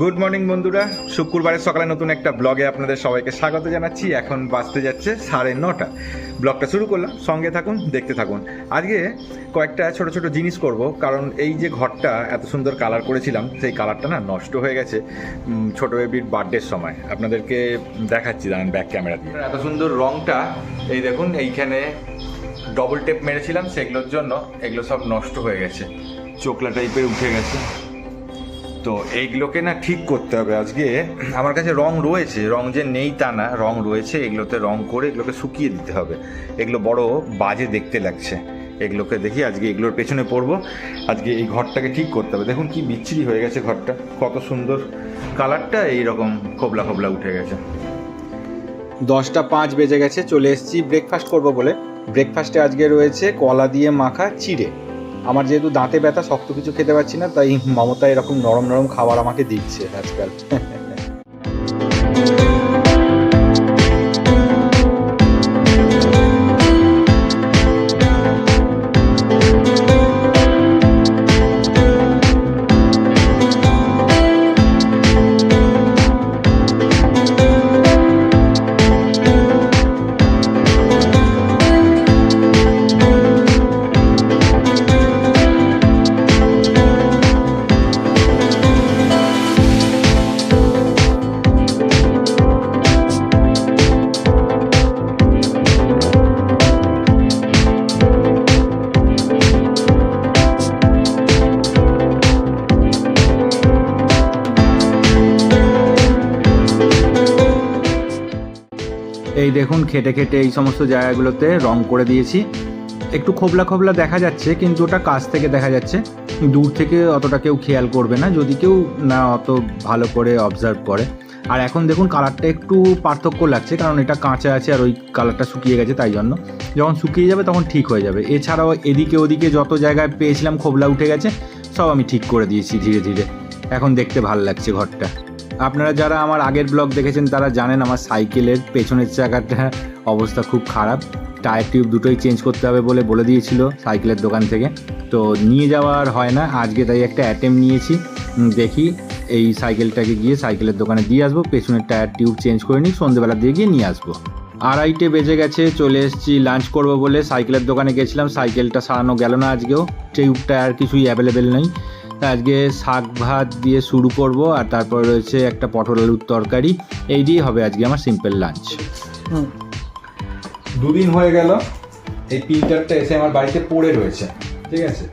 Good morning বন্ধুরা। শুক্রবারের সকালে নতুন একটা ব্লগে আপনাদের সবাইকে স্বাগত জানাচ্ছি। এখন বাঁচতে যাচ্ছে সাড়ে নটা। ব্লগটা শুরু করলাম। সঙ্গে থাকুন, দেখতে থাকুন। আজকে কয়েকটা ছোট ছোট জিনিস করব। কারণ এই যে ঘরটা, এত সুন্দর কালার করেছিলাম, সেই কালারটা না নষ্ট হয়ে গেছে ছোট বেবির বার্থডের সময়। আপনাদেরকে দেখাচ্ছি, দাঁড়ান ব্যাক ক্যামেরা দিয়ে। এত সুন্দর রংটা, এই দেখুন, এইখানে ডবল টেপ মেরেছিলাম, সেগুলোর জন্য। এগুলো সব নষ্ট হয়ে গেছে। চোকলা টাইপের উঠে গেছে। তো এইগুলোকে না ঠিক করতে হবে। আজকে আমার কাছে রং রয়েছে, রং যে নেই তা না, রং রয়েছে, এগুলোতে রং করে এগুলোকে শুকিয়ে দিতে হবে। এগুলো বড় বাজে দেখতে লাগছে। এগুলোকে দেখি আজকে এগুলোর পেছনে পড়ব। আজকে এই ঘরটাকে ঠিক করতে হবে। দেখুন কি বিচ্ছিরি হয়ে গেছে ঘরটা। কত সুন্দর কালারটা, এইরকম খোবলা খোবলা উঠে গেছে। দশটা পাঁচ বেজে গেছে, চলে এসেছি। ব্রেকফাস্ট করব বলে। ব্রেকফাস্টে আজকে রয়েছে কলা দিয়ে মাখা চিড়ে। আমার যেহেতু দাঁতে ব্যথা, শক্ত কিছু খেতে পারছি না, তাই মমতা এরকম নরম নরম খাবার আমাকে দিচ্ছে আজকাল। এই দেখুন, খেটে খেটে এই সমস্ত জায়গাগুলোতে রং করে দিয়েছি। একটু খোবলা খোবলা দেখা যাচ্ছে, কিন্তু ওটা কাছ থেকে দেখা যাচ্ছে। দূর থেকে অতটা কেউ খেয়াল করবে না, যদি কেউ না অত ভালো করে অবজার্ভ করে। আর এখন দেখুন কালারটা একটু পার্থক্য লাগছে, কারণ এটা কাঁচা আছে আর ওই কালারটা শুকিয়ে গেছে, তাই জন্য। যখন শুকিয়ে যাবে, তখন ঠিক হয়ে যাবে। এছাড়াও এদিকে ওদিকে যত জায়গায় পেয়েছিলাম, খোবলা উঠে গেছে, সব আমি ঠিক করে দিয়েছি ধীরে ধীরে। এখন দেখতে ভালো লাগছে ঘরটা। আপনারা যারা আমার আগের ব্লগ দেখেছেন, তারা জানেন আমার সাইকেলের পেছনের চাকাটা অবস্থা খুব খারাপ। টায়ার টিউব দুটোই চেঞ্জ করতে হবে বলে বলে দিয়েছিল সাইকেলের দোকান থেকে। তো নিয়ে যাওয়ার হয় না, আজকে তাই একটা অ্যাটেম্প নিয়েছি। দেখি এই সাইকেলটাকে গিয়ে সাইকেলের দোকানে দিয়ে আসব, পেছনের টায়ার টিউব চেঞ্জ করে নিই সন্ধ্যেবেলা দিয়ে গিয়ে নিয়ে আসব। আড়াইটে বেজে গেছে, চলে এসেছি লাঞ্চ করব বলে সাইকেলের দোকানে গেছিলাম, সাইকেলটা সারানো গেল না আজকেও। টিউব, টায়ার কিছুই অ্যাভেলেবেল নেই। আজকে শাক ভাত দিয়ে শুরু করব আর তারপর রয়েছে একটা পটল আলুর তরকারি। এই দিয়েই হবে আজকে আমার সিম্পল লাঞ্চ দুদিন হয়ে গেল এই প্রিন্টারটা এসে আমার বাড়িতে পড়ে রয়েছে ঠিক আছে?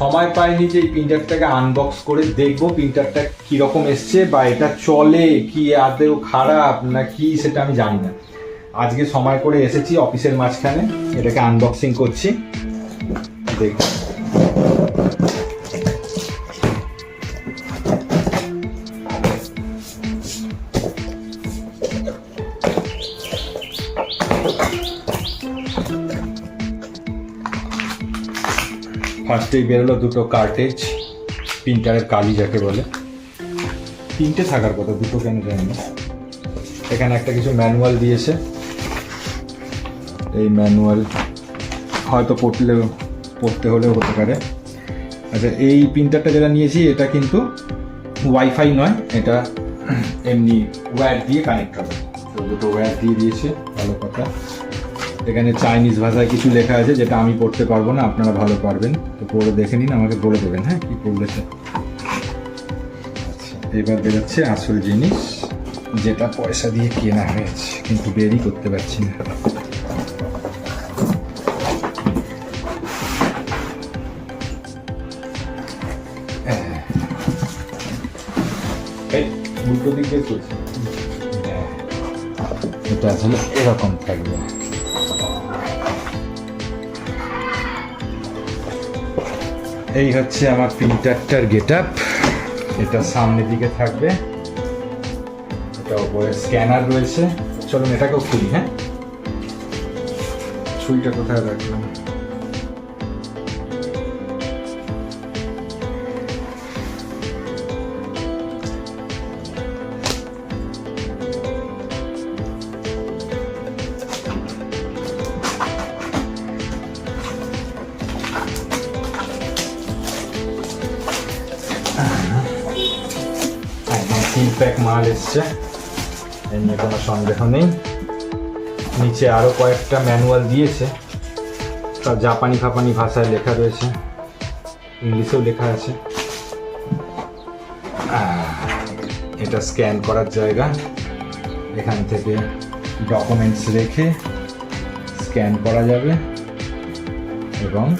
সময় পাইনি যে এই প্রিন্টারটাকে আনবক্স করে দেখব প্রিন্টারটা কীরকম এসছে বা এটা চলে কি আদেও খারাপ না কি সেটা আমি জানি না। আজকে সময় করে এসেছি অফিসের মাঝখানে এটাকে আনবক্সিং করছি। দেখি ফার্স্টেই বেরোলো দুটো কার্টেজ প্রিন্টারের কালি যাকে বলে। তিনটে থাকার কথা, দুটো কেন জানি এখানে একটা কিছু ম্যানুয়াল দিয়েছে। এই ম্যানুয়াল হয়তো পড়লেও পড়তে হলেও হতে পারে। আচ্ছা এই প্রিন্টারটা যেটা নিয়েছি, এটা কিন্তু ওয়াইফাই নয়, এটা এমনি ওয়্যার দিয়ে কানেক্ট হবে। তো দুটো ওয়্যার দিয়ে দিয়েছে। ভালো কথা এখানে চাইনিজ ভাষায় কিছু লেখা আছে যেটা আমি পড়তে পারব না, আপনারা ভালো পারবেন তো পড়ে দেখে নিন, আমাকে বলে দেবেন হ্যাঁ কি পড়লেছে আচ্ছা এবার বেরোচ্ছে আসল জিনিস, যেটা পয়সা দিয়ে কেনা হয়েছে, কিন্তু বেরই করতে পারছি না হ্যাঁ। উল্টো দিক। এটা আসলে এরকম থাকবে। এই হচ্ছে আমার প্রিন্টারটার গেট আপ এটা সামনের দিকে থাকবে। এটা উপরে স্ক্যানার রয়েছে। চলুন এটাকেও খুলি হ্যাঁ? ছুরিটা কোথায় রাখলাম? প্যাক মাল এসছে। এই নিয়ে কোনো সন্দেহ নেই। নিচে আরও কয়েকটা ম্যানুয়াল দিয়েছে। সব জাপানি ফাপানি ভাষায় লেখা রয়েছে। ইংলিশেও লেখা আছে। এটা স্ক্যান করার জায়গা। এখান থেকে ডকুমেন্টস রেখে স্ক্যান করা যাবে। এবং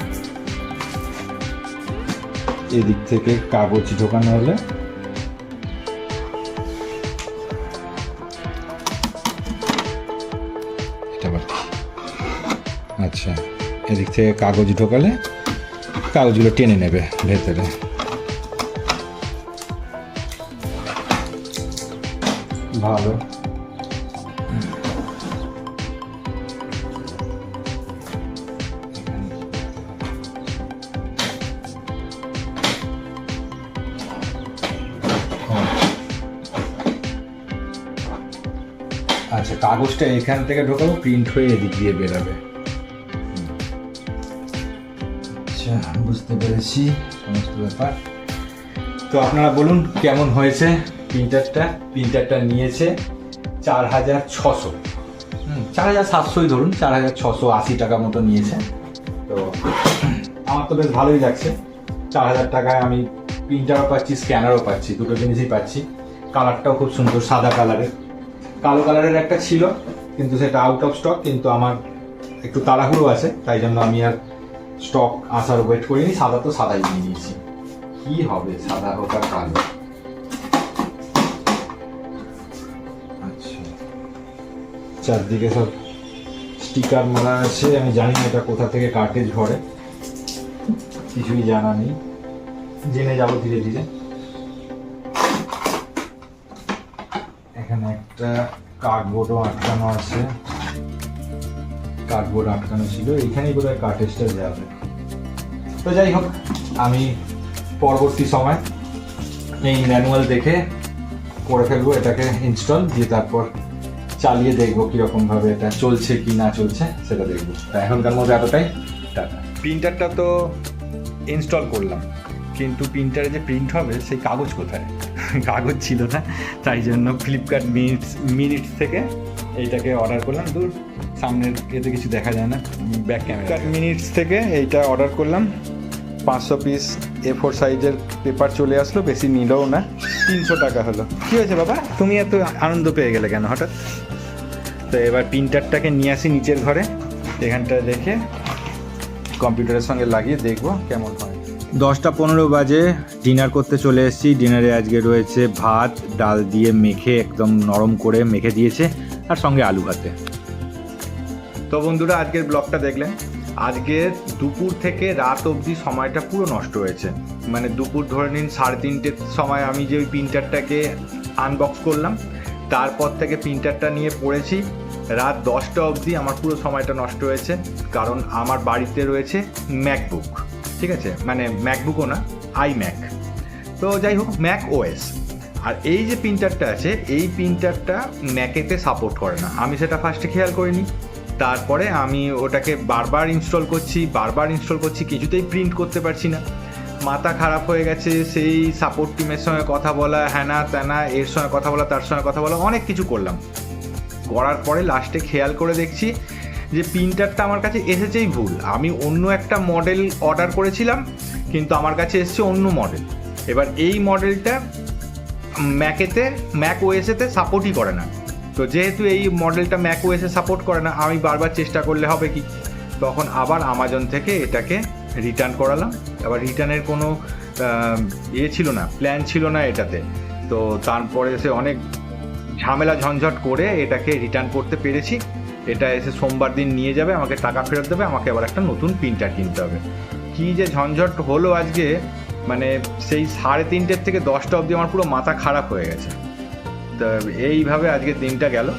এদিক থেকে কাগজ ঢোকানো হলে আচ্ছা এদিক থেকে কাগজ ঢোকালে কাগজগুলো টেনে নেবে ভেতরে। ভালো। আচ্ছা কাগজটা এখান থেকে ঢোকাবো প্রিন্ট হয়ে এদিক দিয়ে বেরোবে। আচ্ছা বুঝতে পেরেছি সমস্ত ব্যাপার। তো আপনারা বলুন, কেমন হয়েছে প্রিন্টারটা? প্রিন্টারটা নিয়েছে চার হাজার ছশো। চার হাজার সাতশোই ধরুন, চার হাজার ছশো আশি টাকা মতো নিয়েছে। তো আমার তো বেশ ভালোই লাগছে। চার হাজার টাকায় আমি প্রিন্টারও পাচ্ছি, স্ক্যানারও পাচ্ছি, দুটো জিনিসই পাচ্ছি। কালারটাও খুব সুন্দর, সাদা কালারের। কালো কালারের একটা ছিল, কিন্তু সেটা আউট অফ স্টক কিন্তু আমার একটু তাড়াহুড়ো আছে, তাই জন্য আমি আর স্টক আসার ওয়েট করিনি, সাদা তো সাদাই নিয়ে নিয়েছি। কি হবে? সাদা হোক আর কালো। আচ্ছা। চারদিকে সব স্টিকার মারা আছে, আমি জানি না এটা কোথা থেকে কার্টেজ ভরে। কিছুই জানা নেই। জেনে যাব ধীরে ধীরে। এখানে একটা কার্ডবোর্ডও আটকানো আছে। কার্ডবোর্ড আটকানো ছিল, এইখানেই বোধহয় কার্টেজটা যাবে তো যাই হোক, আমি পরবর্তী সময় এই ম্যানুয়াল দেখে করে ফেলব, এটাকে ইনস্টল দিয়ে তারপর চালিয়ে দেখব কীরকম ভাবে এটা চলছে কি না চলছে, সেটা দেখব। তা এখনকার মধ্যে এতটাই, টাটা। প্রিন্টারটা তো ইনস্টল করলাম, কিন্তু প্রিন্টারে যে প্রিন্ট হবে, সেই কাগজ কোথায়? কাগজ ছিল না, তাই জন্য ফ্লিপকার্ট মিনিটস মিনিটস থেকে এইটাকে অর্ডার করলাম। দূর সামনের এতে কিছু দেখা যায় না ব্যাক ক্যামেরা মিনিটস থেকে এইটা অর্ডার করলাম। পাঁচশো পিস এ ফোর সাইজের পেপার চলে আসলো বেশি নিলও না তিনশো টাকা হলো। কী হয়েছে বাবা? তুমি এত আনন্দ পেয়ে গেলে কেন হঠাৎ? তো এবার প্রিন্টারটাকে নিয়ে আসি নিচের ঘরে এখানটা রেখে কম্পিউটারের সঙ্গে লাগিয়ে দেখব কেমন হয়। দশটা পনেরো বাজে ডিনার করতে চলে এসেছি। ডিনারে আজকে রয়েছে ভাত ডাল দিয়ে মেখে একদম নরম করে মেখে দিয়েছে আর সঙ্গে আলু ভাতে। তো বন্ধুরা, আজকের ব্লগটা দেখলেন। আজকে দুপুর থেকে রাত অবধি সময়টা পুরো নষ্ট হয়েছে। মানে দুপুর ধরে নিন সাড়ে তিনটের সময় আমি যে ওই প্রিন্টারটাকে আনবক্স করলাম, তারপর থেকে প্রিন্টারটা নিয়ে পড়েছি। রাত দশটা অবধি আমার পুরো সময়টা নষ্ট হয়েছে, কারণ আমার বাড়িতে রয়েছে ম্যাকবুক ঠিক আছে? মানে ম্যাকবুকও না আই ম্যাক তো যাই হোক ম্যাক ওএস আর এই যে প্রিন্টারটা আছে, এই প্রিন্টারটা ম্যাকেতে সাপোর্ট করে না। আমি সেটা ফার্স্টে খেয়াল করিনি। তারপরে আমি ওটাকে বারবার ইনস্টল করছি, বারবার ইনস্টল করছি, কিছুতেই প্রিন্ট করতে পারছি না। মাথা খারাপ হয়ে গেছে, সেই সাপোর্ট টিমের সঙ্গে কথা বলা, হ্যানা ত্যানা, এর সঙ্গে কথা বলা, তার সঙ্গে কথা বলা, অনেক কিছু করলাম। করার পরে লাস্টে খেয়াল করে দেখছি যে প্রিন্টারটা আমার কাছে এসেছেই ভুল। আমি অন্য একটা মডেল অর্ডার করেছিলাম, কিন্তু আমার কাছে এসেছে অন্য মডেল এবার এই মডেলটা ম্যাকেতে ম্যাক ওএসেতে সাপোর্টই করে না। তো যেহেতু এই মডেলটা ম্যাক ওএসে সাপোর্ট করে না, আমি বারবার চেষ্টা করলে হবে কি? তখন আবার আমাজন থেকে এটাকে রিটার্ন করালাম। আবার রিটার্নের কোনো ইয়ে ছিল না প্ল্যান ছিল না এটাতে। তো তারপরে সে অনেক ঝামেলা ঝঞ্ঝট করে এটাকে রিটার্ন করতে পেরেছি। এটা এসে সোমবার দিন নিয়ে যাবে, আমাকে টাকা ফেরত দেবে, আমাকে আবার একটা নতুন প্রিন্টার কিনতে হবে। কি যে ঝঞ্ঝট হলো আজকে মানে সেই সাড়ে তিনটের থেকে দশটা অবধি আমার পুরো মাথা খারাপ হয়ে গেছে। এইভাবে আজকের দিনটা গেল।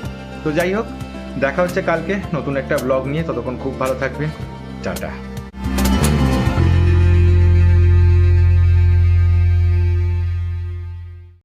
তো যাই হোক, দেখা হচ্ছে কালকে নতুন একটা ব্লগ নিয়ে। ততক্ষণ খুব ভালো থাকবেন। টাটা।